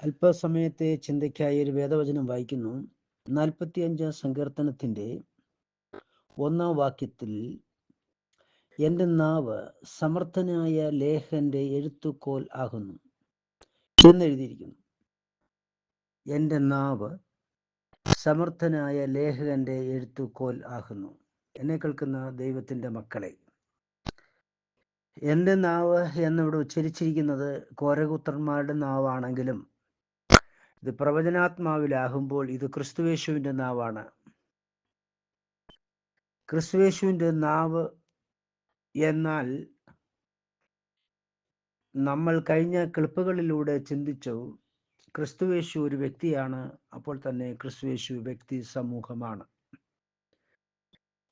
അല്പസമയത്തെ ചിന്തയ്ക്കായി ഒരു വേദവചനം വായിക്കുന്നു. നാൽപ്പത്തി അഞ്ചാം സങ്കീർത്തനത്തിന്റെ ഒന്നാം വാക്യത്തിൽ എന്റെ നാവ് സമർത്ഥനായ ലേഖന്റെ എഴുത്തുകോൽ ആകുന്നു എന്നെഴുതിയിരിക്കുന്നു. എന്റെ നാവ് സമർത്ഥനായ ലേഖകന്റെ എഴുത്തുകോൽ ആകുന്നു എന്നെ കേൾക്കുന്ന ദൈവത്തിന്റെ മക്കളെ. എന്റെ നാവ് എന്നിവിടെ ഉച്ചരിച്ചിരിക്കുന്നത് കോരകുത്രന്മാരുടെ നാവാണെങ്കിലും ഇത് പ്രവചനാത്മാവിലാകുമ്പോൾ ഇത് ക്രിസ്തുവേശുവിന്റെ നാവാണ്. ക്രിസ്തുവേശുവിന്റെ നാവ് എന്നാൽ നമ്മൾ കഴിഞ്ഞ ക്ലിപ്പുകളിലൂടെ ചിന്തിച്ചു ക്രിസ്തുവേശു ഒരു വ്യക്തിയാണ് അപ്പോൾ തന്നെ ക്രിസ്തുവേശു വ്യക്തി സമൂഹമാണ്.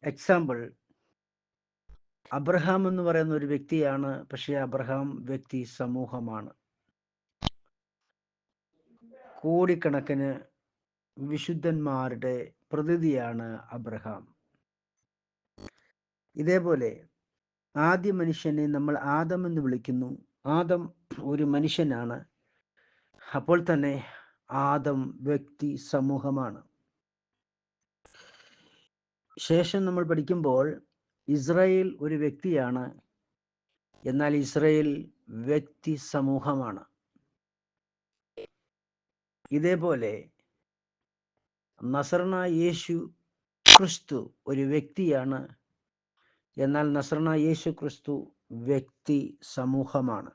എക്സാമ്പിൾ അബ്രഹാം എന്ന് പറയുന്ന ഒരു വ്യക്തിയാണ് പക്ഷേ അബ്രഹാം വ്യക്തി സമൂഹമാണ്. കോടിക്കണക്കിന് വിശുദ്ധന്മാരുടെ പ്രതിനിധിയാണ് അബ്രഹാം. ഇതേപോലെ ആദ്യ മനുഷ്യനെ നമ്മൾ ആദം എന്ന് വിളിക്കുന്നു. ആദം ഒരു മനുഷ്യനാണ്. അപ്പോൾ തന്നെ ആദം വ്യക്തി സമൂഹമാണ്. ശേഷം നമ്മൾ പഠിക്കുമ്പോൾ ഇസ്രായേൽ ഒരു വ്യക്തിയാണ്. എന്നാൽ ഇസ്രായേൽ വ്യക്തി സമൂഹമാണ്. ഇതേപോലെ നസർണ യേശു ക്രിസ്തു ഒരു വ്യക്തിയാണ്. എന്നാൽ നസർണ യേശു ക്രിസ്തു വ്യക്തി സമൂഹമാണ്.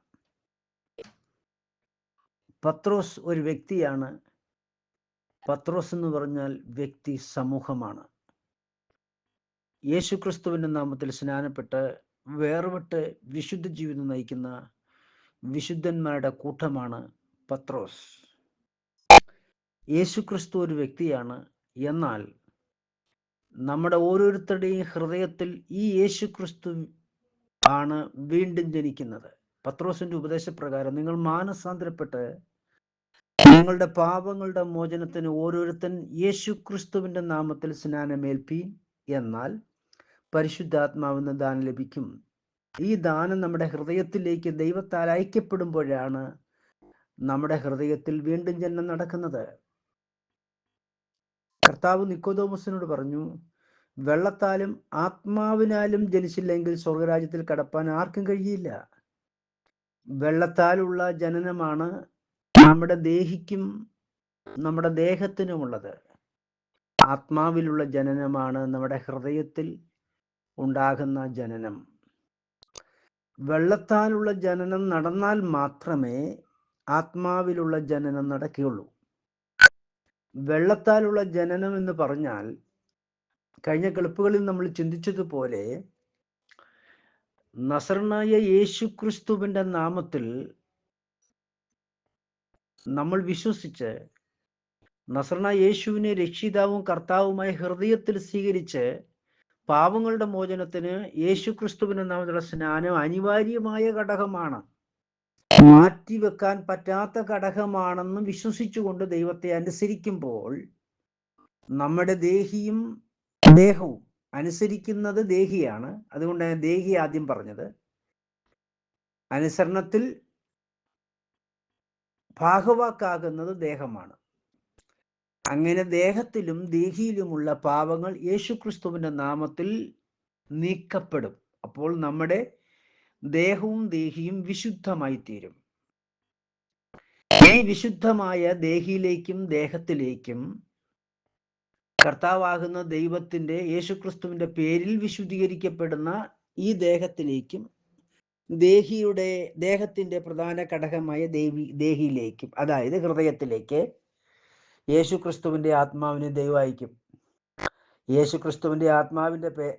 പത്രോസ് ഒരു വ്യക്തിയാണ്. പത്രോസ് എന്ന് പറഞ്ഞാൽ വ്യക്തി സമൂഹമാണ്. യേശു ക്രിസ്തുവിന്റെ നാമത്തിൽ സ്നാനപ്പെട്ട് വേർപെട്ട് വിശുദ്ധ ജീവിതം നയിക്കുന്ന വിശുദ്ധന്മാരുടെ കൂട്ടമാണ് പത്രോസ്. യേശു ക്രിസ്തു ഒരു വ്യക്തിയാണ്. എന്നാൽ നമ്മുടെ ഓരോരുത്തരുടെയും ഹൃദയത്തിൽ ഈ യേശുക്രിസ്തു ആണ് വീണ്ടും ജനിക്കുന്നത്. പത്രോസിന്റെ ഉപദേശപ്രകാരം നിങ്ങൾ മാനസാന്തരപ്പെട്ട് നിങ്ങളുടെ പാപങ്ങളുടെ മോചനത്തിന് ഓരോരുത്തൻ യേശുക്രിസ്തുവിന്റെ നാമത്തിൽ സ്നാനമേൽപ്പി. എന്നാൽ പരിശുദ്ധാത്മാവെന്ന ദാനം ലഭിക്കും. ഈ ദാനം നമ്മുടെ ഹൃദയത്തിലേക്ക് ദൈവത്താൽ അയക്കപ്പെടുമ്പോഴാണ് നമ്മുടെ ഹൃദയത്തിൽ വീണ്ടും ജന്മം നടക്കുന്നത്. കർത്താവ് നിക്കോദോമസിനോട് പറഞ്ഞു വെള്ളത്താലും ആത്മാവിനാലും ജനിച്ചില്ലെങ്കിൽ സ്വർഗരാജ്യത്തിൽ കടപ്പാൻ ആർക്കും കഴിയില്ല. വെള്ളത്താലുള്ള ജനനമാണ് നമ്മുടെ ദേഹിക്കും നമ്മുടെ ദേഹത്തിനുമുള്ളത്. ആത്മാവിലുള്ള ജനനമാണ് നമ്മുടെ ഹൃദയത്തിൽ ഉണ്ടാകുന്ന ജനനം. വെള്ളത്താലുള്ള ജനനം നടന്നാൽ മാത്രമേ ആത്മാവിലുള്ള ജനനം നടക്കുകയുള്ളൂ. വെള്ളത്താലുള്ള ജനനം എന്ന് പറഞ്ഞാൽ കഴിഞ്ഞ ക്ലിപ്പുകളിൽ നമ്മൾ ചിന്തിച്ചതുപോലെ നസറനായ യേശു ക്രിസ്തുവിന്റെ നാമത്തിൽ നമ്മൾ വിശ്വസിച്ച് നസറണ യേശുവിനെ രക്ഷിതാവും കർത്താവുമായി ഹൃദയത്തിൽ സ്വീകരിച്ച് പാവങ്ങളുടെ മോചനത്തിന് യേശു ക്രിസ്തുവിന്റെ നാമത്തിലുള്ള സ്നാനം അനിവാര്യമായ ഘടകമാണ്. മാറ്റിവെക്കാൻ പറ്റാത്ത ഘടകമാണെന്ന് വിശ്വസിച്ചുകൊണ്ട് ദൈവത്തെ അനുസരിക്കുമ്പോൾ നമ്മുടെ ദേഹിയും ദേഹവും അനുസരിക്കുന്നത് ദേഹിയാണ്. അതുകൊണ്ട് ദേഹി ആദ്യം പറഞ്ഞത്. അനുസരണത്തിൽ ഭാഗവാക്കാകുന്നത് ദേഹമാണ്. അങ്ങനെ ദേഹത്തിലും ദേഹിയിലുമുള്ള പാപങ്ങൾ യേശുക്രിസ്തുവിന്റെ നാമത്തിൽ നീക്കപ്പെടും. അപ്പോൾ നമ്മുടെ ദേഹവും ദേഹിയും വിശുദ്ധമായി തീരും ഈ വിശുദ്ധമായ ദേഹിയിലേക്കും ദേഹത്തിലേക്കും കർത്താവാകുന്ന ദൈവത്തിന്റെ യേശുക്രിസ്തുവിന്റെ പേരിൽ വിശുദ്ധീകരിക്കപ്പെടുന്ന ഈ ദേഹത്തിലേക്കും ദേഹിയുടെ ദേഹത്തിന്റെ പ്രധാന ഘടകമായ ദേവി ദേഹിയിലേക്കും അതായത് ഹൃദയത്തിലേക്ക് യേശുക്രിസ്തുവിന്റെ ആത്മാവിനെ ദൈവായിക്കും അയക്കും ആത്മാവിന്റെ പേ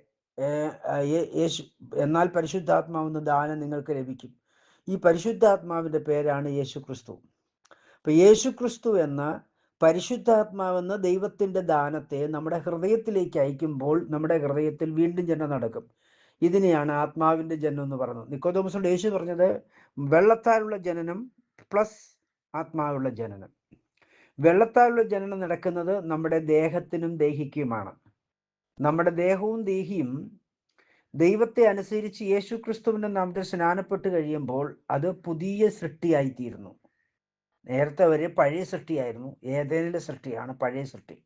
യേശു എന്നാൽ പരിശുദ്ധാത്മാവെന്ന ദാനം നിങ്ങൾക്ക് ലഭിക്കും. ഈ പരിശുദ്ധാത്മാവിന്റെ പേരാണ് യേശു ക്രിസ്തു അപ്പൊ യേശു ക്രിസ്തു എന്ന പരിശുദ്ധാത്മാവെന്ന ദൈവത്തിന്റെ ദാനത്തെ നമ്മുടെ ഹൃദയത്തിലേക്ക് അയക്കുമ്പോൾ നമ്മുടെ ഹൃദയത്തിൽ വീണ്ടും ജന്മം നടക്കും. ഇതിനെയാണ് ആത്മാവിന്റെ ജനനം എന്ന് പറയുന്നത്. നിക്കോദോമസോട് യേശു പറഞ്ഞത് വെള്ളത്താലുള്ള ജനനം പ്ലസ് ആത്മാവുള്ള ജനനം. വെള്ളത്താലുള്ള ജനനം നടക്കുന്നത് നമ്മുടെ ദേഹത്തിനും ദേഹിക്കുമാണ്. നമ്മുടെ ദേഹവും ദേഹിയും ദൈവത്തെ അനുസരിച്ച് യേശു ക്രിസ്തുവിന്റെ നാമത്തിൽ സ്നാനപ്പെട്ട് കഴിയുമ്പോൾ അത് പുതിയ സൃഷ്ടിയായിത്തീരുന്നു. നേരത്തെ വരെ പഴയ സൃഷ്ടിയായിരുന്നു. ഏതേനിലെ സൃഷ്ടിയാണ് പഴയ സൃഷ്ടി.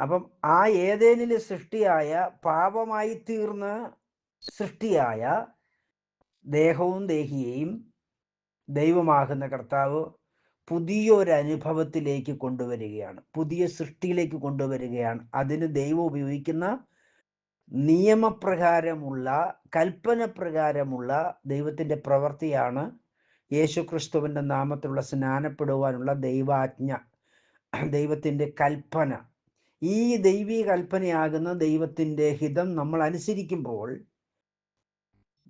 അപ്പം ആ ഏതേനിലെ സൃഷ്ടിയായ പാപമായി തീർന്ന സൃഷ്ടിയായ ദേഹവും ദേഹിയെയും ദൈവമാകുന്ന കർത്താവ് പുതിയൊരു അനുഭവത്തിലേക്ക് കൊണ്ടുവരികയാണ്. പുതിയ സൃഷ്ടിയിലേക്ക് കൊണ്ടുവരികയാണ്. അതിന് ദൈവം ഉപയോഗിക്കുന്ന നിയമപ്രകാരമുള്ള കൽപ്പന പ്രകാരമുള്ള ദൈവത്തിന്റെ പ്രവൃത്തിയാണ് യേശുക്രിസ്തുവിന്റെ നാമത്തിലുള്ള സ്നാനപ്പെടുവാനുള്ള ദൈവാജ്ഞ ദൈവത്തിന്റെ കൽപ്പന. ഈ ദൈവീ കൽപ്പനയാകുന്ന ദൈവത്തിന്റെ ഹിതം നമ്മൾ അനുസരിക്കുമ്പോൾ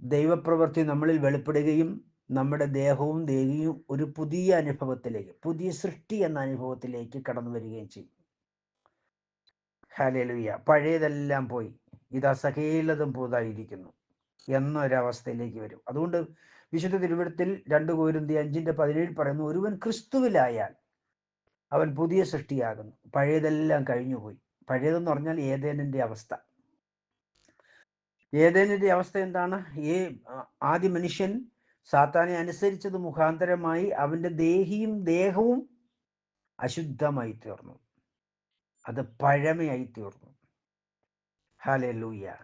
ദൈവപ്രവൃത്തി നമ്മളിൽ വെളിപ്പെടുകയും നമ്മുടെ ദേഹവും ദേഹിയും ഒരു പുതിയ അനുഭവത്തിലേക്ക് പുതിയ സൃഷ്ടി എന്ന അനുഭവത്തിലേക്ക് കടന്നു വരികയും ചെയ്യും. ഹലലുയ്യ പഴയതെല്ലാം പോയി. ഇതാ സകേലതും പുതുതായിരിക്കുന്നു എന്നൊരവസ്ഥയിലേക്ക് വരും. അതുകൊണ്ട് വിശുദ്ധ തിരുവിടത്തിൽ രണ്ട് കോരുന്തി അഞ്ചിന്റെ പതിനേഴ് പറയുന്നു ഒരുവൻ ക്രിസ്തുവിലായാൽ അവൻ പുതിയ സൃഷ്ടിയാകുന്നു. പഴയതെല്ലാം കഴിഞ്ഞുപോയി. പഴയതെന്ന് പറഞ്ഞാൽ ഏതേനിന്റെ അവസ്ഥ. ഏതേനിന്റെ അവസ്ഥ എന്താണ്? ഈ ആദ്യ മനുഷ്യൻ സാത്താനെ അനുസരിച്ചത് മുഖാന്തരമായി അവന്റെ ദേഹിയും ദേഹവും അശുദ്ധമായി തീർന്നു. അത് പഴമയായി തീർന്നു. ഹാലെ ലൂയ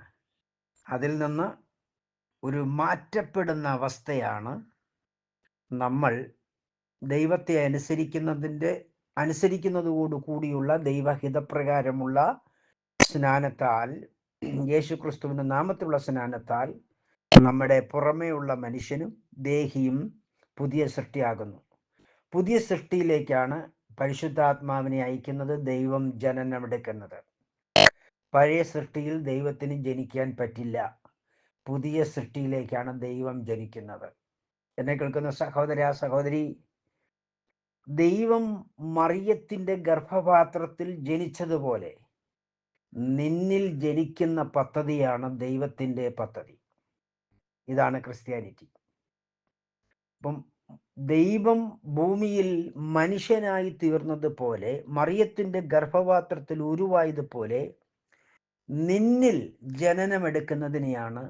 അതിൽ നിന്ന് ഒരു മാറ്റപ്പെടുന്ന അവസ്ഥയാണ് നമ്മൾ ദൈവത്തെ അനുസരിക്കുന്നതിന്റെ അനുസരിക്കുന്നതോടു കൂടിയുള്ള ദൈവഹിതപ്രകാരമുള്ള സ്നാനത്താൽ യേശുക്രിസ്തുവിന്റെ നാമത്തിലുള്ള സ്നാനത്താൽ നമ്മുടെ പുറമേയുള്ള മനുഷ്യനും ദേഹിയും പുതിയ സൃഷ്ടിയാകുന്നു. പുതിയ സൃഷ്ടിയിലേക്കാണ് പരിശുദ്ധാത്മാവിനെ അയക്കുന്നത് ദൈവം ജനനമെടുക്കുന്നത് പഴയ സൃഷ്ടിയിൽ ദൈവത്തിന് ജനിക്കാൻ പറ്റില്ല. പുതിയ സൃഷ്ടിയിലേക്കാണ് ദൈവം ജനിക്കുന്നത്. എന്നെ കേൾക്കുന്ന സഹോദര സഹോദരി ദൈവം മറിയത്തിന്റെ ഗർഭപാത്രത്തിൽ ജനിച്ചതുപോലെ നിന്നിൽ ജനിക്കുന്ന പദ്ധതിയാണ് ദൈവത്തിന്റെ പദ്ധതി. ഇതാണ് ക്രിസ്ത്യാനിറ്റി. അപ്പം ദൈവം ഭൂമിയിൽ മനുഷ്യനായി തീർന്നത് പോലെ മറിയത്തിന്റെ ഗർഭപാത്രത്തിൽ ഉരുവായതുപോലെ നിന്നിൽ ജനനമെടുക്കുന്നതിനെയാണ്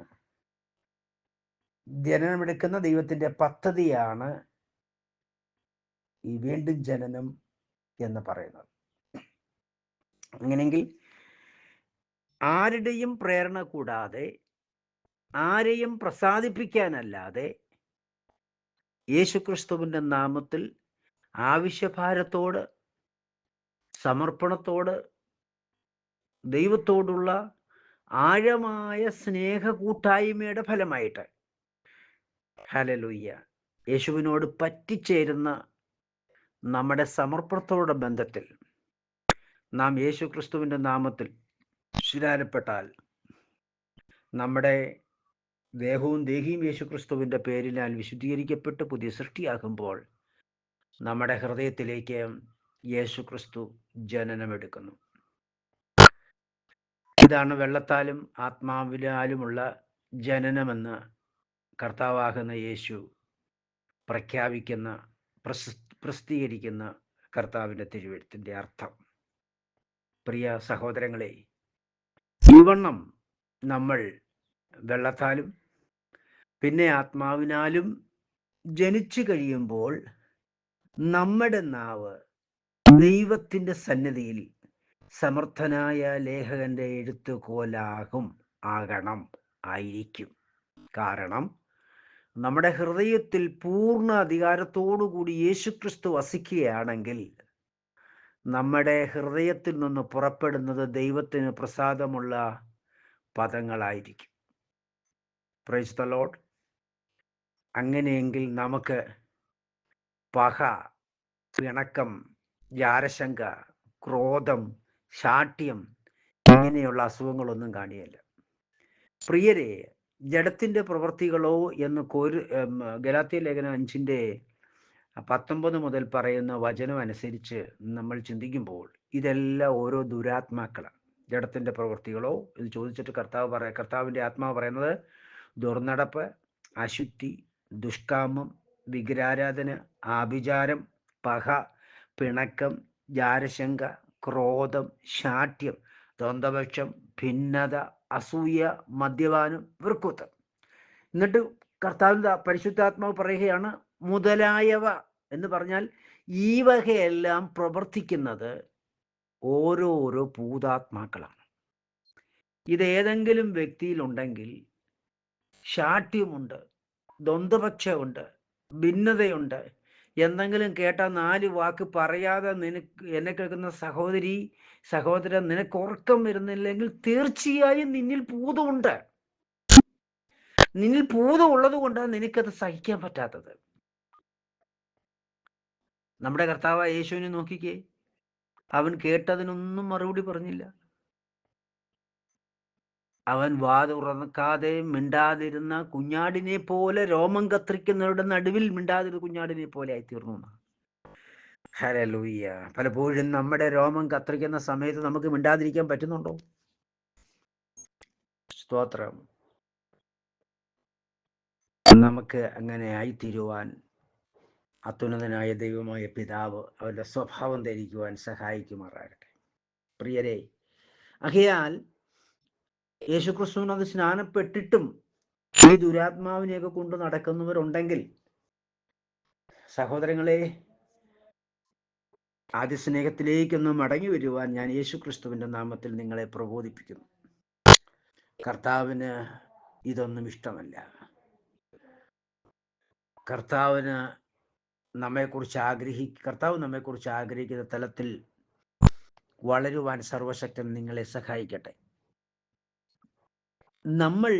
ജനനമെടുക്കുന്ന ദൈവത്തിന്റെ പദ്ധതിയാണ് ഈ വീണ്ടും ജനനം എന്ന് പറയുന്നത്. അങ്ങനെയെങ്കിൽ ആരുടെയും പ്രേരണ കൂടാതെ ആരെയും പ്രസാദിപ്പിക്കാനല്ലാതെ യേശുക്രിസ്തുവിന്റെ നാമത്തിൽ ആവശ്യഭാരത്തോട് സമർപ്പണത്തോട് ദൈവത്തോടുള്ള ആഴമായ സ്നേഹ കൂട്ടായ്മയുടെ ഫലമായിട്ട് ഹലലുയ്യ യേശുവിനോട് പറ്റിച്ചേരുന്ന നമ്മുടെ സമർപ്പണത്തോടെ ബന്ധത്തിൽ നാം യേശു ക്രിസ്തുവിന്റെ നാമത്തിൽ ശിരാരപ്പെട്ടാൽ നമ്മുടെ ദേഹവും ദേഹിയും യേശു ക്രിസ്തുവിന്റെ പേരിനാൽ വിശുദ്ധീകരിക്കപ്പെട്ട് പുതിയ സൃഷ്ടിയാകുമ്പോൾ നമ്മുടെ ഹൃദയത്തിലേക്ക് യേശുക്രിസ്തു ജനനമെടുക്കുന്നു ഇതാണ് വെള്ളത്താലും ആത്മാവിലാലുമുള്ള ജനനമെന്ന് കർത്താവാകുന്ന യേശു പ്രഖ്യാപിക്കുന്ന പ്രസിദ്ധീകരിക്കുന്ന കർത്താവിന്റെ തിരുവെഴുത്തിന്റെ അർത്ഥം. പ്രിയ സഹോദരങ്ങളെ ഇവണ്ണം നമ്മൾ വെള്ളത്താലും പിന്നെ ആത്മാവിനാലും ജനിച്ചു കഴിയുമ്പോൾ നമ്മുടെ നാവ് ദൈവത്തിന്റെ സന്നിധിയിൽ സമർത്ഥനായ ലേഖകന്റെ എഴുത്തുകോലാകും ആകണം ആയിരിക്കും. കാരണം നമ്മുടെ ഹൃദയത്തിൽ പൂർണ അധികാരത്തോടുകൂടി യേശുക്രിസ്തു വസിക്കുകയാണെങ്കിൽ നമ്മുടെ ഹൃദയത്തിൽ നിന്ന് പുറപ്പെടുന്നത് ദൈവത്തിന് പ്രസാദമുള്ള പദങ്ങളായിരിക്കും. പ്രൈസ് ദ ലോഡ് അങ്ങനെയെങ്കിൽ നമുക്ക് പഹ പിണക്കം ജാരശങ്ക ക്രോധം ശാഠ്യം ഇങ്ങനെയുള്ള അസുഖങ്ങളൊന്നും കാണിയല്ല. പ്രിയരെ ജഡത്തിന്റെ പ്രവൃത്തികളോ എന്ന് കോരു ഗലാത്തിയ ലേഖനം അഞ്ചിന്റെ പത്തൊമ്പത് മുതൽ പറയുന്ന വചനം അനുസരിച്ച് നമ്മൾ ചിന്തിക്കുമ്പോൾ ഇതെല്ലാം ഓരോ ദുരാത്മാക്കളാണ്. ജഡത്തിന്റെ പ്രവൃത്തികളോ ഇത് ചോദിച്ചിട്ട് കർത്താവ് പറയ കർത്താവിന്റെ ആത്മാവ് പറയുന്നത് ദുർനടപ്പ് അശുദ്ധി ദുഷ്കാമം വിഗ്രഹാരാധന ആഭിചാരം പഹ പിണക്കം ജാരശങ്ക ക്രോധം ശാഠ്യം ദ്വന്ദ്വപക്ഷം ഭിന്നത അസൂയ മദ്യപാനം വൃക്കുത്തം. എന്നിട്ട് കർത്താവിന്റെ പരിശുദ്ധാത്മാവ് പറയുകയാണ് മുതലായവ എന്ന് പറഞ്ഞാൽ ഈ വകയെല്ലാം പ്രവർത്തിക്കുന്നത് ഓരോരോ ഭൂതാത്മാക്കളാണ്. ഇത് ഏതെങ്കിലും വ്യക്തിയിലുണ്ടെങ്കിൽ ശാഠ്യമുണ്ട് ദ്വന്ദ്വപക്ഷമുണ്ട് ഭിന്നതയുണ്ട്. എന്തെങ്കിലും കേട്ട നാല് വാക്ക് പറയാതെ നിനക്ക് എന്നെ കേൾക്കുന്ന സഹോദരി സഹോദരൻ നിനക്ക് ഉറക്കം വരുന്നില്ലെങ്കിൽ തീർച്ചയായും നിന്നിൽ ഭൂതമുണ്ട് നിന്നിൽ ഭൂതം ഉള്ളത് കൊണ്ടാണ് നിനക്കത് സഹിക്കാൻ പറ്റാത്തത്. നമ്മുടെ കർത്താവ് യേശുവിനെ നോക്കിക്കേ. അവൻ കേട്ടതിനൊന്നും മറുപടി പറഞ്ഞില്ല. അവൻ വാതുറക്കാതെ മിണ്ടാതിരുന്ന കുഞ്ഞാടിനെ പോലെ രോമം കത്രിക്കുന്നവരുടെ നടുവിൽ മിണ്ടാതിരുന്ന കുഞ്ഞാടിനെ പോലെ ആയിത്തീർന്നു ഹരലൂയ്യ പലപ്പോഴും നമ്മുടെ രോമം കത്രിക്കുന്ന സമയത്ത് നമുക്ക് മിണ്ടാതിരിക്കാൻ പറ്റുന്നുണ്ടോ? സ്തോത്രം. നമുക്ക് അങ്ങനെ ആയിത്തീരുവാൻ അത്യുന്നതനായ ദൈവമായ പിതാവ് അവരുടെ സ്വഭാവം ധരിക്കുവാൻ സഹായിക്കുമാറാകട്ടെ. പ്രിയരെ അകയാൽ യേശുക്രിസ്തുവിനത് സ്നാനപ്പെട്ടിട്ടും ഈ ദുരാത്മാവിനെയൊക്കെ കൊണ്ട് നടക്കുന്നവരുണ്ടെങ്കിൽ സഹോദരങ്ങളെ ആദ്യ സ്നേഹത്തിലേക്കൊന്ന് മടങ്ങി വരുവാൻ ഞാൻ യേശു ക്രിസ്തുവിന്റെ നാമത്തിൽ നിങ്ങളെ പ്രബോധിപ്പിക്കുന്നു. കർത്താവിന് ഇതൊന്നും ഇഷ്ടമല്ല. കർത്താവിന് നമ്മെക്കുറിച്ച് ആഗ്രഹി കർത്താവ് നമ്മെക്കുറിച്ച് ആഗ്രഹിക്കുന്ന തലത്തിൽ വളരുവാൻ സർവശക്തൻ നിങ്ങളെ സഹായിക്കട്ടെ. നമ്മൾ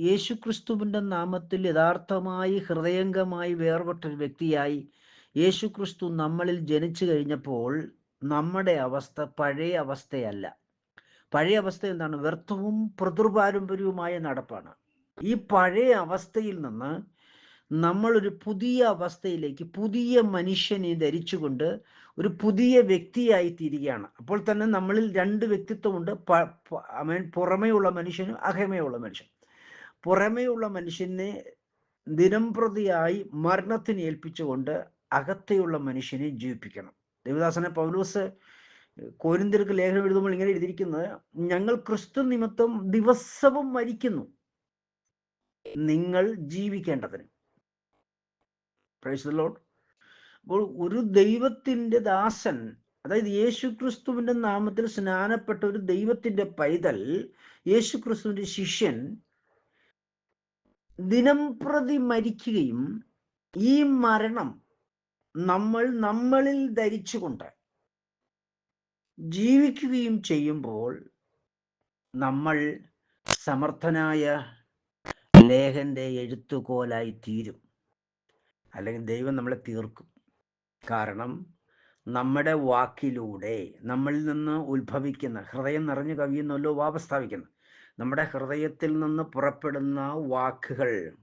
യേശുക്രിസ്തുവിന്റെ നാമത്തിൽ യഥാർത്ഥമായി ഹൃദയംഗമായി വേർപെട്ടൊരു വ്യക്തിയായി യേശുക്രിസ്തു നമ്മളിൽ ജനിച്ചു കഴിഞ്ഞപ്പോൾ നമ്മുടെ അവസ്ഥ പഴയ അവസ്ഥയല്ല. പഴയ അവസ്ഥ എന്താണ്? വ്യർത്ഥവും പ്രതിർപാരമ്പര്യവുമായ നടപ്പാണ്. ഈ പഴയ അവസ്ഥയിൽ നിന്ന് നമ്മളൊരു പുതിയ അവസ്ഥയിലേക്ക് പുതിയ മനുഷ്യനെ ധരിച്ചുകൊണ്ട് ഒരു പുതിയ വ്യക്തിയായി തീരുകയാണ്. അപ്പോൾ തന്നെ നമ്മളിൽ രണ്ട് വ്യക്തിത്വമുണ്ട്. പുറമേയുള്ള മനുഷ്യനും അകമേയുള്ള മനുഷ്യൻ. പുറമേയുള്ള മനുഷ്യനെ ദിനം പ്രതിയായി മരണത്തിന് ഏൽപ്പിച്ചുകൊണ്ട് അകത്തെയുള്ള മനുഷ്യനെ ജീവിപ്പിക്കണം. ദേവദാസനെ പൗലൂസ് കോരിന്തിർക്ക് ലേഖനം എഴുതുമ്പോൾ ഇങ്ങനെ എഴുതിയിരിക്കുന്നത് ഞങ്ങൾ ക്രിസ്തു നിമിത്തം ദിവസവും മരിക്കുന്നു. നിങ്ങൾ ജീവിക്കേണ്ടതിന്. പ്രൈസ് ലോഡ് അപ്പോൾ ഒരു ദൈവത്തിന്റെ ദാസൻ അതായത് യേശു ക്രിസ്തുവിന്റെ നാമത്തിൽ സ്നാനപ്പെട്ട ഒരു ദൈവത്തിന്റെ പൈതൽ യേശു ക്രിസ്തുവിന്റെ ശിഷ്യൻ ദിനം പ്രതി മരിക്കുകയും ഈ മരണം നമ്മൾ നമ്മളിൽ ധരിച്ചുകൊണ്ട് ജീവിക്കുകയും ചെയ്യുമ്പോൾ നമ്മൾ സമർത്ഥനായ ലേഖന്റെ എഴുത്തുകോലായി തീരും. അല്ലെങ്കിൽ ദൈവം നമ്മളെ തീർക്കും. കാരണം നമ്മുടെ വാക്കിലൂടെ നമ്മളിൽ നിന്ന് ഉത്ഭവിക്കുന്ന ഹൃദയം നിറഞ്ഞു കവിയുന്നല്ലോ വാപസ്ഥാപിക്കുന്നു നമ്മുടെ ഹൃദയത്തിൽ നിന്ന് പുറപ്പെടുന്ന വാക്കുകൾ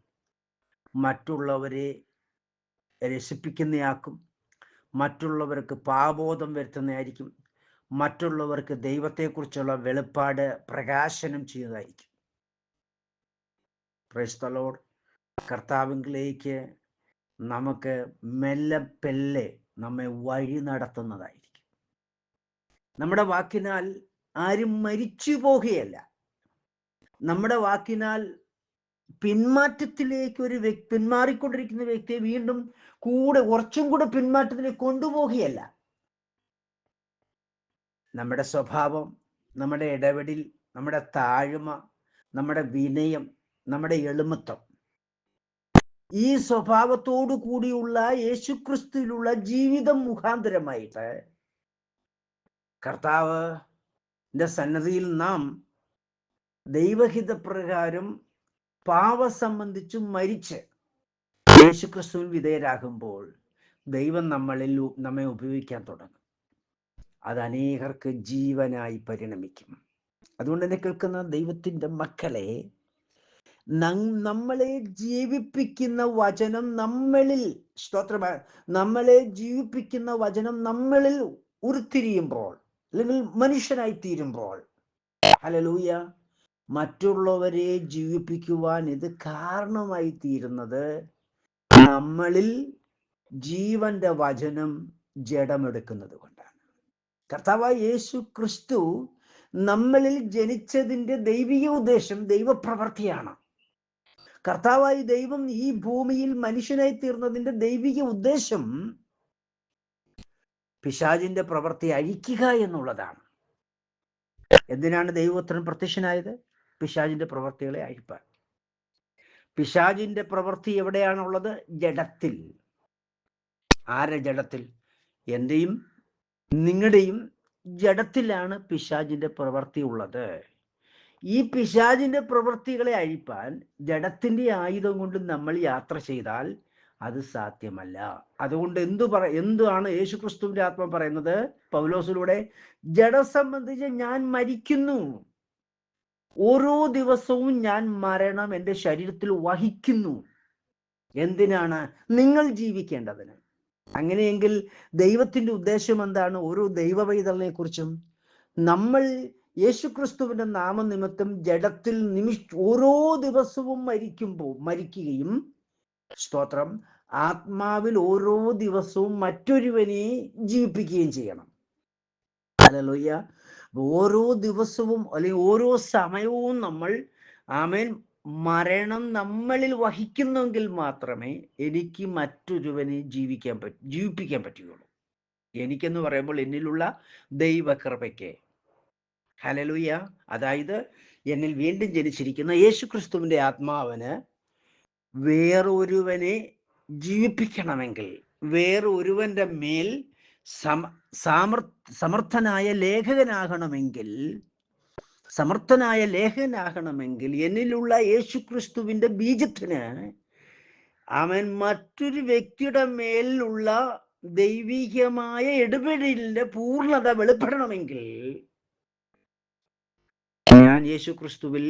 മറ്റുള്ളവരെ രസിപ്പിക്കുന്നയാക്കും. മറ്റുള്ളവർക്ക് പാബോധം വരുത്തുന്നതായിരിക്കും. മറ്റുള്ളവർക്ക് ദൈവത്തെക്കുറിച്ചുള്ള വെളിപ്പാട് പ്രകാശനം ചെയ്യുന്നതായിരിക്കും. ക്രൈസ്തലോർ കർത്താവിലേക്ക് നമുക്ക് മെല്ലെ പെല്ലെ നമ്മെ വഴി നടത്തുന്നതായിരിക്കും. നമ്മുടെ വാക്കിനാൽ ആരും മരിച്ചു പോകുകയല്ല നമ്മുടെ വാക്കിനാൽ പിന്മാറ്റത്തിലേക്ക് ഒരു വ്യക്തി പിന്മാറിക്കൊണ്ടിരിക്കുന്ന വ്യക്തിയെ വീണ്ടും കൂടെ കുറച്ചും കൂടെ പിന്മാറ്റത്തിലേക്ക് കൊണ്ടുപോകുകയല്ല നമ്മുടെ സ്വഭാവം നമ്മുടെ ഇടപെടൽ നമ്മുടെ താഴ്മ നമ്മുടെ വിനയം നമ്മുടെ എളുമത്വം ഈ സ്വഭാവത്തോടു കൂടിയുള്ള യേശുക്രിസ്തുവിലുള്ള ജീവിതം മുഖാന്തരമായിട്ട് കർത്താവ് സന്നദ്ധിയിൽ നാം ദൈവഹിത പ്രകാരം പാവ സംബന്ധിച്ചും മരിച്ച് യേശുക്രിസ്തുവിൽ വിധേയരാകുമ്പോൾ ദൈവം നമ്മളിൽ നമ്മെ ഉപയോഗിക്കാൻ തുടങ്ങും. അത് അനേകർക്ക് ജീവനായി പരിണമിക്കും. അതുകൊണ്ട് തന്നെ കേൾക്കുന്ന ദൈവത്തിന്റെ മക്കളെ നമ്മളെ ജീവിപ്പിക്കുന്ന വചനം നമ്മളിൽ സ്തോത്ര നമ്മളെ ജീവിപ്പിക്കുന്ന വചനം നമ്മളിൽ ഉരുത്തിരിയുമ്പോൾ അല്ലെങ്കിൽ മനുഷ്യനായി തീരുമ്പോൾ അലലൂയ മറ്റുള്ളവരെ ജീവിപ്പിക്കുവാൻ ഇത് കാരണമായി തീരുന്നത് നമ്മളിൽ ജീവന്റെ വചനം ജഡമെടുക്കുന്നത് കൊണ്ടാണ്. കർത്താവ് യേശു ക്രിസ്തു നമ്മളിൽ ജനിച്ചതിന്റെ ദൈവിക ഉദ്ദേശം ദൈവപ്രവർത്തിയാണ്. കർത്താവായി ദൈവം ഈ ഭൂമിയിൽ മനുഷ്യനായി തീർന്നതിന്റെ ദൈവിക ഉദ്ദേശം പിശാജിന്റെ പ്രവൃത്തി അഴിക്കുക എന്നുള്ളതാണ്. എന്തിനാണ് ദൈവപുത്രൻ പ്രത്യക്ഷനായത്? പിശാജിന്റെ പ്രവൃത്തികളെ അഴിപ്പാൻ. പിശാജിന്റെ പ്രവൃത്തി എവിടെയാണുള്ളത്? ജഡത്തിൽ. ആരെ ജഡത്തിൽ? എന്റെയും നിങ്ങളുടെയും ജഡത്തിലാണ് പിശാജിന്റെ പ്രവൃത്തി ഉള്ളത്. ഈ പിശാചിന്റെ പ്രവൃത്തികളെ അഴിപ്പാൻ ജഡത്തിന്റെ ആയുധം കൊണ്ട് നമ്മൾ യാത്ര ചെയ്താൽ അത് സാധ്യമല്ല. അതുകൊണ്ട് എന്തു പറ എന്താണ് യേശു ക്രിസ്തുവിന്റെ ആത്മ പറയുന്നത്? പൗലോസിലൂടെ ജഡം സംബന്ധിച്ച് ഞാൻ മരിക്കുന്നു. ഓരോ ദിവസവും ഞാൻ മരണം എന്റെ ശരീരത്തിൽ വഹിക്കുന്നു. എന്തിനാണ്? നിങ്ങൾ ജീവിക്കേണ്ടതിന്. അങ്ങനെയെങ്കിൽ ദൈവത്തിന്റെ ഉദ്ദേശം എന്താണ്? ഓരോ ദൈവവൈതലിനെ കുറിച്ചും നമ്മൾ യേശുക്രിസ്തുവിന്റെ നാമനിമിത്തം ജഡത്തിൽ നിമിഷ ഓരോ ദിവസവും മരിക്കുമ്പോൾ മരിക്കുകയും സ്തോത്രം ആത്മാവിൽ ഓരോ ദിവസവും മറ്റൊരുവനെ ജീവിപ്പിക്കുകയും ചെയ്യണം. അല്ലല്ലോയ്യ ഓരോ ദിവസവും അല്ലെങ്കിൽ ഓരോ സമയവും നമ്മൾ ആമേൻ മരണം നമ്മളിൽ വഹിക്കുന്നെങ്കിൽ മാത്രമേ എനിക്ക് മറ്റൊരുവനെ ജീവിക്കാൻ പറ്റൂ ജീവിപ്പിക്കാൻ പറ്റുകയുള്ളൂ. എനിക്കെന്ന് പറയുമ്പോൾ എന്നിലുള്ള ദൈവകൃപയ്ക്ക് ഹലലുയ്യ അതായത് എന്നിൽ വീണ്ടും ജനിച്ചിരിക്കുന്ന യേശു ക്രിസ്തുവിന്റെ ആത്മാവിന് വേറൊരുവനെ ജീവിപ്പിക്കണമെങ്കിൽ വേറൊരുവന്റെ മേൽ സമ സാമർ സമർത്ഥനായ ലേഖകനാകണമെങ്കിൽ സമർത്ഥനായ ലേഖകനാകണമെങ്കിൽ എന്നിലുള്ള യേശുക്രിസ്തുവിന്റെ ബീജത്തിന് അവൻ മറ്റൊരു വ്യക്തിയുടെ മേലുള്ള ദൈവികമായ ഇടപെടലിന്റെ പൂർണത വെളിപ്പെടണമെങ്കിൽ ഞാൻ യേശു ക്രിസ്തുവിൽ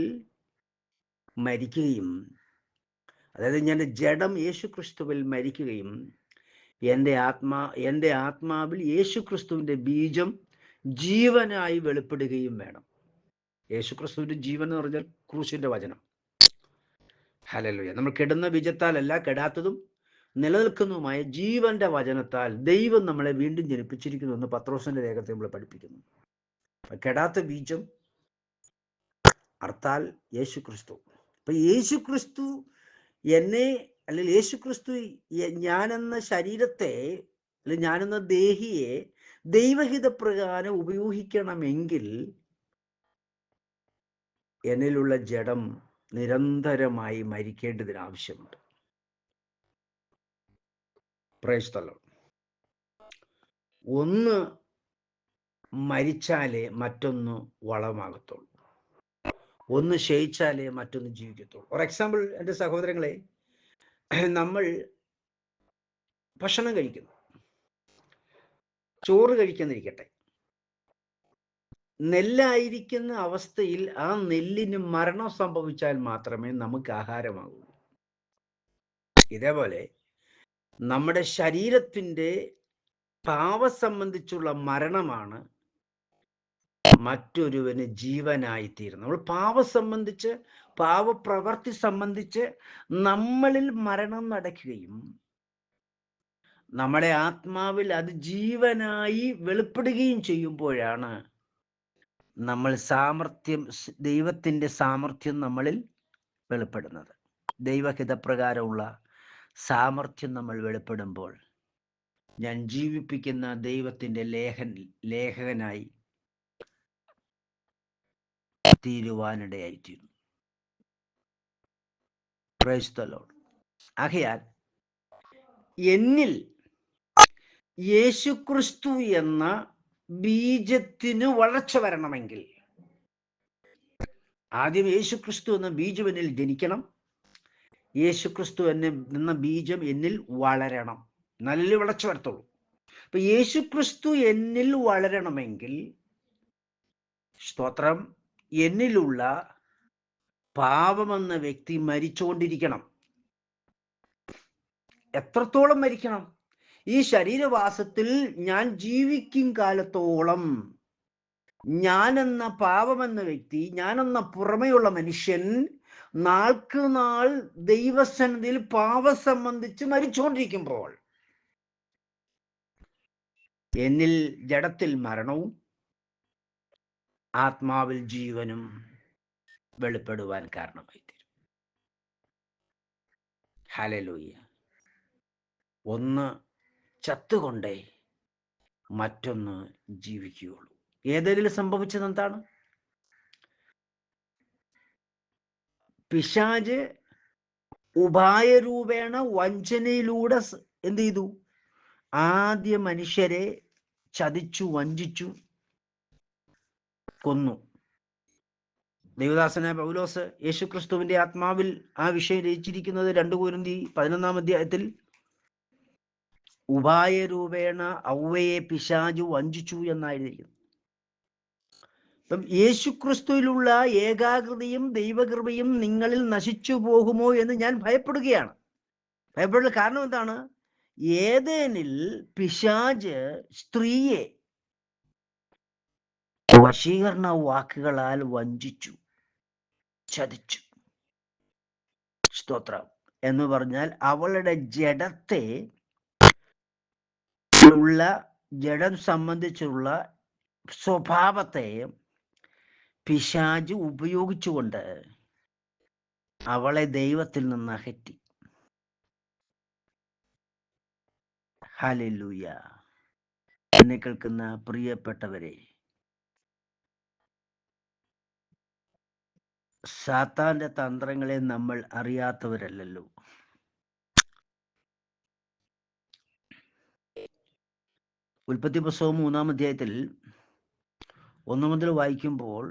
മരിക്കുകയും അതായത് ഞാൻ ജഡം യേശു ക്രിസ്തുവിൽ മരിക്കുകയും എന്റെ ആത്മാ എന്റെ ആത്മാവിൽ യേശു ക്രിസ്തുവിന്റെ ബീജം ജീവനായി വെളിപ്പെടുകയും വേണം. യേശു ക്രിസ്തുവിന്റെ ജീവൻ എന്ന് പറഞ്ഞാൽ ക്രൂശിന്റെ വചനം. ഹലല്ലോ നമ്മൾ കെടുന്ന ബീജത്താലല്ല കെടാത്തതും നിലനിൽക്കുന്നതുമായ ജീവന്റെ വചനത്താൽ ദൈവം നമ്മളെ വീണ്ടും ജനിപ്പിച്ചിരിക്കുന്നു എന്ന് പത്രോസിന്റെ രേഖത്തെ നമ്മൾ പഠിപ്പിക്കുന്നു. കെടാത്ത ബീജം അർത്ഥാൽ യേശു ക്രിസ്തു അപ്പൊ യേശു ക്രിസ്തു എന്നെ അല്ലെങ്കിൽ യേശു ക്രിസ്തു ഞാനെന്ന ശരീരത്തെ അല്ലെങ്കിൽ ഞാനെന്ന ദേഹിയെ ദൈവഹിത പ്രകാരം ഉപയോഗിക്കണമെങ്കിൽ എന്നിലുള്ള ജഡം നിരന്തരമായി മരിക്കേണ്ടതിന് ആവശ്യമുണ്ട് പ്രേസ്തലം ഒന്ന് മരിച്ചാലേ മറ്റൊന്ന് വളമാകത്തുള്ളൂ. ഒന്ന് ക്ഷയിച്ചാലേ മറ്റൊന്ന് ജീവിക്കത്തുള്ളൂ. ഫോർ എക്സാമ്പിൾ എന്റെ സഹോദരങ്ങളെ നമ്മൾ ഭക്ഷണം കഴിക്കുന്നു. ചോറ് കഴിക്കുന്നിരിക്കട്ടെ നെല്ലായിരിക്കുന്ന അവസ്ഥയിൽ ആ നെല്ലിന് മരണം സംഭവിച്ചാൽ മാത്രമേ നമുക്ക് ആഹാരമാകൂ. ഇതേപോലെ നമ്മുടെ ശരീരത്തിന്റെ പാവ സംബന്ധിച്ചുള്ള മരണമാണ് മറ്റൊരുവന് ജീവനായി തീരുന്നത് നമ്മൾ പാവ സംബന്ധിച്ച് പാവപ്രവർത്തി സംബന്ധിച്ച് നമ്മളിൽ മരണം നടക്കുകയും നമ്മുടെ ആത്മാവിൽ അത് ജീവനായി വെളിപ്പെടുകയും ചെയ്യുമ്പോഴാണ് നമ്മൾ സാമർഥ്യം ദൈവത്തിന്റെ സാമർഥ്യം നമ്മളിൽ വെളിപ്പെടുന്നത്. ദൈവഹിതപ്രകാരമുള്ള സാമർഥ്യം നമ്മൾ വെളിപ്പെടുമ്പോൾ ഞാൻ ജീവിപ്പിക്കുന്ന ദൈവത്തിന്റെ ലേഖൻ ലേഖകനായി തീരുവാനിടയായിത്തീരുന്നു. ആകയാൽ എന്നിൽ യേശുക്രിസ്തു എന്ന ബീജത്തിന് വളർച്ച വരണമെങ്കിൽ ആദ്യം യേശുക്രിസ്തു എന്ന ബീജം എന്നിൽ ജനിക്കണം. യേശുക്രിസ്തു എന്ന എന്ന ബീജം എന്നിൽ വളരണം. നല്ല വളർച്ച വരത്തുള്ളൂ. അപ്പൊ യേശുക്രിസ്തു എന്നിൽ വളരണമെങ്കിൽ സ്തോത്രം എന്നിലുള്ള പാപമെന്ന വ്യക്തി മരിച്ചുകൊണ്ടിരിക്കണം എത്രത്തോളം മരിക്കണം? ഈ ശരീരവാസത്തിൽ ഞാൻ ജീവിക്കും കാലത്തോളം ഞാൻ ഞാനെന്ന പാപമെന്ന വ്യക്തി ഞാൻ എന്ന പുറമെയുള്ള മനുഷ്യൻ നാൾക്ക് നാൾ ദൈവസന്നിധിയിൽ പാപം സംബന്ധിച്ച് മരിച്ചുകൊണ്ടിരിക്കുമ്പോൾ എന്നിൽ ജഡത്തിൽ മരണവും ആത്മാവിൽ ജീവനും വെളിപ്പെടുവാൻ കാരണമായി തീരും ഹലലൂയ ഒന്ന് ചത്തുകൊണ്ടേ മറ്റൊന്ന് ജീവിക്കുകയുള്ളൂ. ഏതെങ്കിലും സംഭവിച്ചത് എന്താണ്? പിശാജ് ഉപായരൂപേണ വഞ്ചനയിലൂടെ എന്ത് ചെയ്തു? ആദ്യ മനുഷ്യരെ ചതിച്ചു വഞ്ചിച്ചു കൊന്നു. ദേവദാസനായ പൗലോസ് യേശുക്രിസ്തുവിന്റെ ആത്മാവിൽ ആ വിഷയം രചിച്ചിരിക്കുന്നത് രണ്ടു കുരുന്തി പതിനൊന്നാം അധ്യായത്തിൽ ഉപായരൂപേണ ഔവയെ പിശാജു വഞ്ചിച്ചു എന്നായിരിക്കുന്നു അപ്പം യേശുക്രിസ്തുവിലുള്ള ഏകാഗ്രതയും ദൈവകൃപയും നിങ്ങളിൽ നശിച്ചു പോകുമോ എന്ന് ഞാൻ ഭയപ്പെടുകയാണ്. ഭയപ്പെടുന്ന കാരണം എന്താണ്? ഏതേനിൽ പിശാജ് സ്ത്രീയെ വശീകരണ വാക്കുകളാൽ വഞ്ചിച്ചു. ചതിച്ചു. സ്തോത്രം. എന്ന് പറഞ്ഞാൽ അവളുടെ ജഡത്തെ ഉള്ള ജഡം സംബന്ധിച്ചുള്ള സ്വഭാവത്തെ പിശാജ് ഉപയോഗിച്ചുകൊണ്ട് അവളെ ദൈവത്തിൽ നിന്ന് അകറ്റി. ഹലിലൂയ എന്നെ കേൾക്കുന്ന പ്രിയപ്പെട്ടവരെ സാത്താന്റെ തന്ത്രങ്ങളെ നമ്മൾ അറിയാത്തവരല്ലല്ലോ. ഉൽപ്പത്തി പുസ്തകം മൂന്നാം അധ്യായത്തിൽ ഒന്നു മുതൽ വായിക്കുമ്പോൾ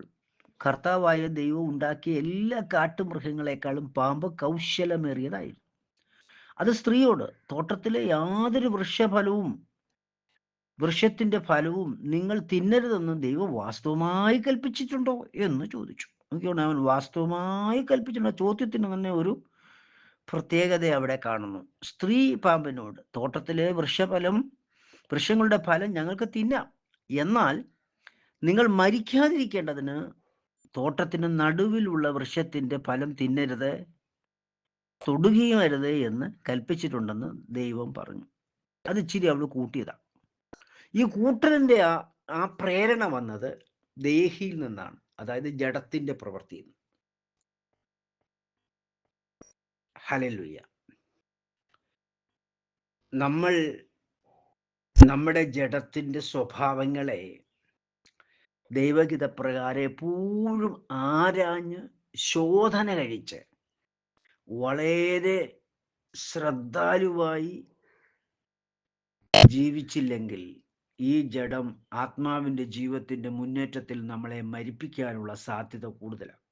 കർത്താവായ ദൈവം ഉണ്ടാക്കിയ എല്ലാ കാട്ടുമൃഗങ്ങളെക്കാളും പാമ്പ് കൗശലമേറിയതായിരുന്നു. അത് സ്ത്രീയോട് തോട്ടത്തിലെ യാതൊരു വൃക്ഷഫലവും വൃക്ഷത്തിന്റെ ഫലവും നിങ്ങൾ തിന്നരുതെന്ന് ദൈവം വാസ്തവമായി കൽപ്പിച്ചിട്ടുണ്ടോ എന്ന് ചോദിച്ചു. നോക്കിയോണ്ട് അവൻ വാസ്തവമായി കൽപ്പിച്ചിട്ടുണ്ട് ചോദ്യത്തിന് തന്നെ ഒരു പ്രത്യേകത അവിടെ കാണുന്നു. സ്ത്രീ പാമ്പിനോട് തോട്ടത്തിലെ വൃക്ഷഫലം വൃക്ഷങ്ങളുടെ ഫലം ഞങ്ങൾക്ക് തിന്നാം. എന്നാൽ നിങ്ങൾ മരിക്കാതിരിക്കേണ്ടതിന് തോട്ടത്തിന് നടുവിലുള്ള വൃക്ഷത്തിന്റെ ഫലം തിന്നരുത് തൊടുകയും എന്ന് കൽപ്പിച്ചിട്ടുണ്ടെന്ന് ദൈവം പറഞ്ഞു. അത് ഇച്ചിരി അവൾ കൂട്ടിയതാണ് ഈ കൂട്ടലിന്റെ ആ ആ പ്രേരണ വന്നത് ദേഹിയിൽ നിന്നാണ്. അതായത് ജഡത്തിന്റെ പ്രവൃത്തി. ഹലലുയ്യ നമ്മൾ നമ്മുടെ ജഡത്തിന്റെ സ്വഭാവങ്ങളെ ദൈവഗീതപ്രകാരം എപ്പോഴും ആരാഞ്ഞ് ശോധന കഴിച്ച് വളരെ ശ്രദ്ധാലുവായി ജീവിച്ചില്ലെങ്കിൽ ഈ ജഡം ആത്മാവിന്റെ ജീവിതത്തിന്റെ മുന്നേറ്റത്തിൽ നമ്മളെ മരിപ്പിക്കാനുള്ള സാധ്യത കൂടുതലാണ്.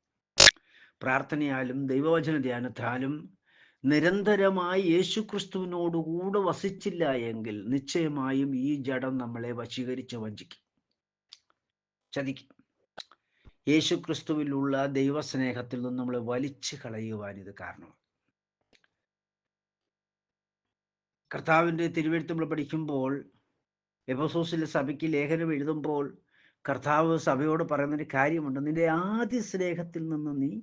പ്രാർത്ഥനയാലും ദൈവവചന ധ്യാനത്താലും നിരന്തരമായി യേശുക്രിസ്തുവിനോടുകൂടെ വസിച്ചില്ല എങ്കിൽ നിശ്ചയമായും ഈ ജഡം നമ്മളെ വശീകരിച്ച് വഞ്ചിക്കും. ചതിക്കും. യേശുക്രിസ്തുവിലുള്ള ദൈവസ്നേഹത്തിൽ നിന്ന് നമ്മളെ വലിച്ചു കളയുവാൻ ഇത് കാരണമാണ്. കർത്താവിന്റെ തിരുവെഴുത്ത് നമ്മൾ പഠിക്കുമ്പോൾ എബസോസിലെ സഭയ്ക്ക് ലേഖനം എഴുതുമ്പോൾ കർത്താവ് സഭയോട് പറയുന്നൊരു കാര്യമുണ്ട്. നിന്റെ ആദ്യ സ്നേഹത്തിൽ നിന്ന് നീ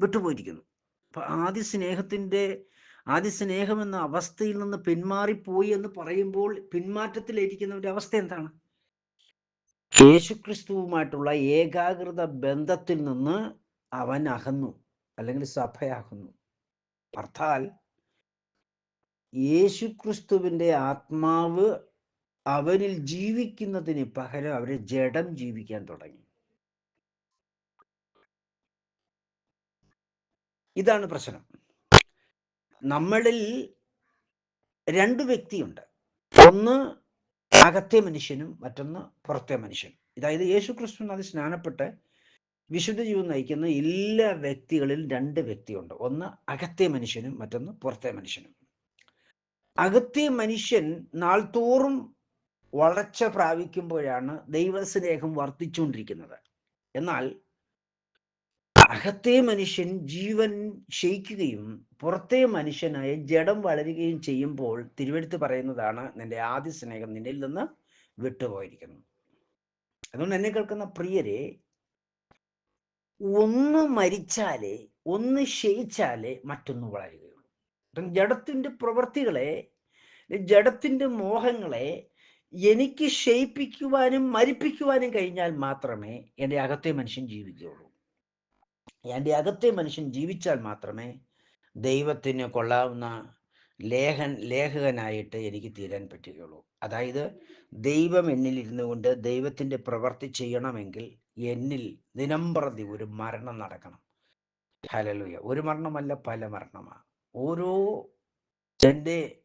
വിട്ടുപോയിരിക്കുന്നു. അപ്പൊ ആദ്യ സ്നേഹത്തിന്റെ ആദ്യ സ്നേഹം എന്ന അവസ്ഥയിൽ നിന്ന് പിന്മാറിപ്പോയി എന്ന് പറയുമ്പോൾ പിന്മാറ്റത്തിലിരിക്കുന്ന ഒരു അവസ്ഥ എന്താണ്? യേശുക്രിസ്തുവുമായിട്ടുള്ള ഏകാഗ്രത ബന്ധത്തിൽ നിന്ന് അവൻ അകന്നു അല്ലെങ്കിൽ സഭയാകുന്നു. അർത്ഥാൽ യേശുക്രിസ്തുവിന്റെ ആത്മാവ് അവരിൽ ജീവിക്കുന്നതിന് പകരം അവരെ ജഡം ജീവിക്കാൻ തുടങ്ങി. ഇതാണ് പ്രശ്നം. നമ്മളിൽ രണ്ട് വ്യക്തിയുണ്ട്. ഒന്ന് അകത്തെ മനുഷ്യനും മറ്റൊന്ന് പുറത്തെ മനുഷ്യനും. അതായത് യേശു ക്രിസ്തു അത് സ്നാനപ്പെട്ട് വിശുദ്ധ ജീവൻ നയിക്കുന്ന എല്ലാ വ്യക്തികളിൽ രണ്ട് വ്യക്തിയുണ്ട്. ഒന്ന് അകത്തെ മനുഷ്യനും മറ്റൊന്ന് പുറത്തെ മനുഷ്യനും. അകത്തെ മനുഷ്യൻ നാൾതോറും വളർച്ച പ്രാപിക്കുമ്പോഴാണ് ദൈവസ്നേഹം വർദ്ധിച്ചുകൊണ്ടിരിക്കുന്നത്. എന്നാൽ അകത്തെ മനുഷ്യൻ ജീവൻ ക്ഷയിക്കുകയും പുറത്തെ മനുഷ്യനായ ജഡം വളരുകയും ചെയ്യുമ്പോൾ തിരുവെടുത്ത് പറയുന്നതാണ് നിന്റെ ആദ്യ സ്നേഹം നിന്നിൽ നിന്ന് വിട്ടുപോയിരിക്കുന്നു അതുകൊണ്ട് എന്നെ കേൾക്കുന്ന പ്രിയരെ ഒന്ന് മരിച്ചാലേ ഒന്ന് ക്ഷയിച്ചാലേ മറ്റൊന്ന് വളരുകയുള്ളൂ. ജഡത്തിന്റെ പ്രവൃത്തികളെ ജഡത്തിന്റെ മോഹങ്ങളെ എനിക്ക് ക്ഷയിപ്പിക്കുവാനും മരിപ്പിക്കുവാനും കഴിഞ്ഞാൽ മാത്രമേ എന്റെ അകത്തെ മനുഷ്യൻ ജീവിക്കുകയുള്ളൂ. എന്റെ അകത്തെ മനുഷ്യൻ ജീവിച്ചാൽ മാത്രമേ ദൈവത്തിന് കൊള്ളാവുന്ന ലേഖൻ ലേഖകനായിട്ട് എനിക്ക് തീരാൻ പറ്റുകയുള്ളൂ. അതായത് ദൈവം എന്നിൽ ഇരുന്നു കൊണ്ട് ദൈവത്തിന്റെ പ്രവർത്തി ചെയ്യണമെങ്കിൽ എന്നിൽ ദിനംപ്രതി ഒരു മരണം നടക്കണം. ഹലലുയ ഒരു മരണമല്ല പല മരണമാണ്. ഓരോ എന്റെ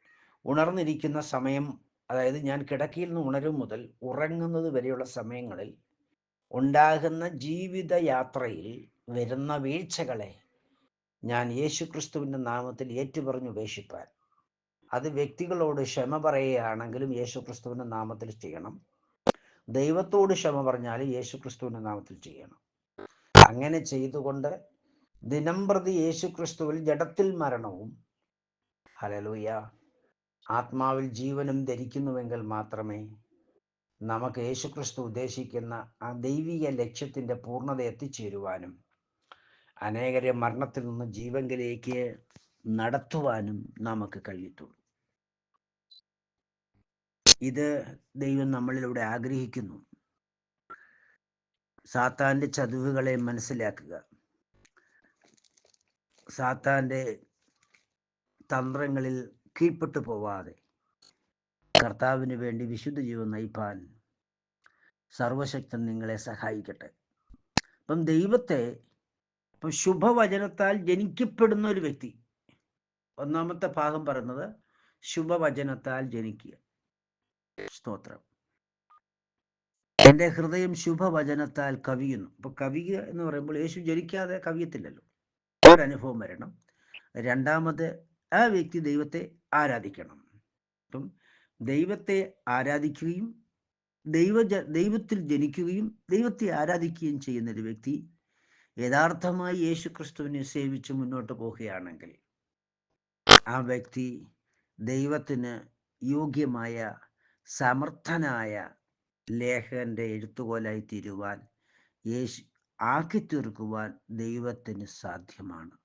ഉണർന്നിരിക്കുന്ന സമയം അതായത് ഞാൻ കിടക്കയിൽ നിന്ന് ഉണരും മുതൽ ഉറങ്ങുന്നത് വരെയുള്ള സമയങ്ങളിൽ ഉണ്ടാകുന്ന ജീവിത യാത്രയിൽ വരുന്ന വീഴ്ചകളെ ഞാൻ യേശുക്രിസ്തുവിന്റെ നാമത്തിൽ ഏറ്റുപറഞ്ഞു ഉപേക്ഷിപ്പാൻ. അത് വ്യക്തികളോട് ക്ഷമ പറയുകയാണെങ്കിലും യേശുക്രിസ്തുവിന്റെ നാമത്തിൽ ചെയ്യണം. ദൈവത്തോട് ക്ഷമ പറഞ്ഞാൽ യേശുക്രിസ്തുവിന്റെ നാമത്തിൽ ചെയ്യണം. അങ്ങനെ ചെയ്തുകൊണ്ട് ദിനംപ്രതി യേശുക്രിസ്തുവിൽ ജഡത്തിൽ മരണവും. ഹലലൂയ ആത്മാവിൽ ജീവനും ധരിക്കുന്നുവെങ്കിൽ മാത്രമേ നമുക്ക് യേശുക്രിസ്തു ഉദ്ദേശിക്കുന്ന ആ ദൈവിക ലക്ഷ്യത്തിന്റെ പൂർണത എത്തിച്ചേരുവാനും അനേകരെ മരണത്തിൽ നിന്ന് ജീവങ്കിലേക്ക് നടത്തുവാനും നമുക്ക് കഴിയത്തുള്ളൂ. ഇത് ദൈവം നമ്മളിലൂടെ ആഗ്രഹിക്കുന്നു. സാത്താന്റെ ചതിവുകളെ മനസ്സിലാക്കുക. സാത്താന്റെ തന്ത്രങ്ങളിൽ കീഴ്പ്പെട്ടു പോവാതെ കർത്താവിന് വേണ്ടി വിശുദ്ധ ജീവൻ നയിപ്പാൻ സർവശക്തൻ നിങ്ങളെ സഹായിക്കട്ടെ. അപ്പം ദൈവത്തെ ഇപ്പം ശുഭവചനത്താൽ ജനിക്കപ്പെടുന്ന ഒരു വ്യക്തി ഒന്നാമത്തെ ഭാഗം പറയുന്നത് ശുഭവചനത്താൽ ജനിക്കുക. സ്തോത്രം. എന്റെ ഹൃദയം ശുഭവചനത്താൽ കവിയുന്നു. അപ്പൊ കവിയുക എന്ന് പറയുമ്പോൾ യേശു ജനിക്കാതെ കവിയത്തില്ലല്ലോ. ഒരനുഭവം വരണം. രണ്ടാമത് ആ വ്യക്തി ദൈവത്തെ ആരാധിക്കണം. അപ്പം ദൈവത്തെ ആരാധിക്കുകയും ദൈവ ദൈവത്തിൽ ജനിക്കുകയും ദൈവത്തെ ആരാധിക്കുകയും ചെയ്യുന്ന ഒരു വ്യക്തി യഥാർത്ഥമായി യേശു ക്രിസ്തുവിനെ സേവിച്ച് മുന്നോട്ട് പോവുകയാണെങ്കിൽ ആ വ്യക്തി ദൈവത്തിന് യോഗ്യമായ സമർത്ഥനായ ലേഖകന്റെ എഴുത്തുകോലായി തീരുവാൻ യേശു ആക്കി തീർക്കുവാൻ ദൈവത്തിന് സാധ്യമാണ്.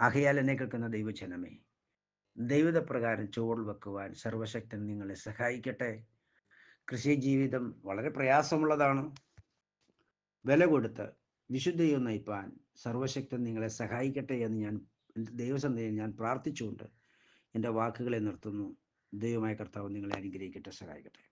ആകയാൽ എന്നെ കേൾക്കുന്ന ദൈവജനമേ ദൈവത പ്രകാരം ചുവട് വെക്കുവാൻ സർവശക്തൻ നിങ്ങളെ സഹായിക്കട്ടെ. കൃഷി ജീവിതം വളരെ പ്രയാസമുള്ളതാണ്. വില കൊടുത്ത് വിശുദ്ധയോ നയിപ്പാൻ സർവശക്തൻ നിങ്ങളെ സഹായിക്കട്ടെ എന്ന് ഞാൻ ദൈവസന്ധയിൽ ഞാൻ പ്രാർത്ഥിച്ചുകൊണ്ട് എന്റെ വാക്കുകളെ നിർത്തുന്നു. ദൈവമായ കർത്താവ് നിങ്ങളെ അനുഗ്രഹിക്കട്ടെ സഹായിക്കട്ടെ.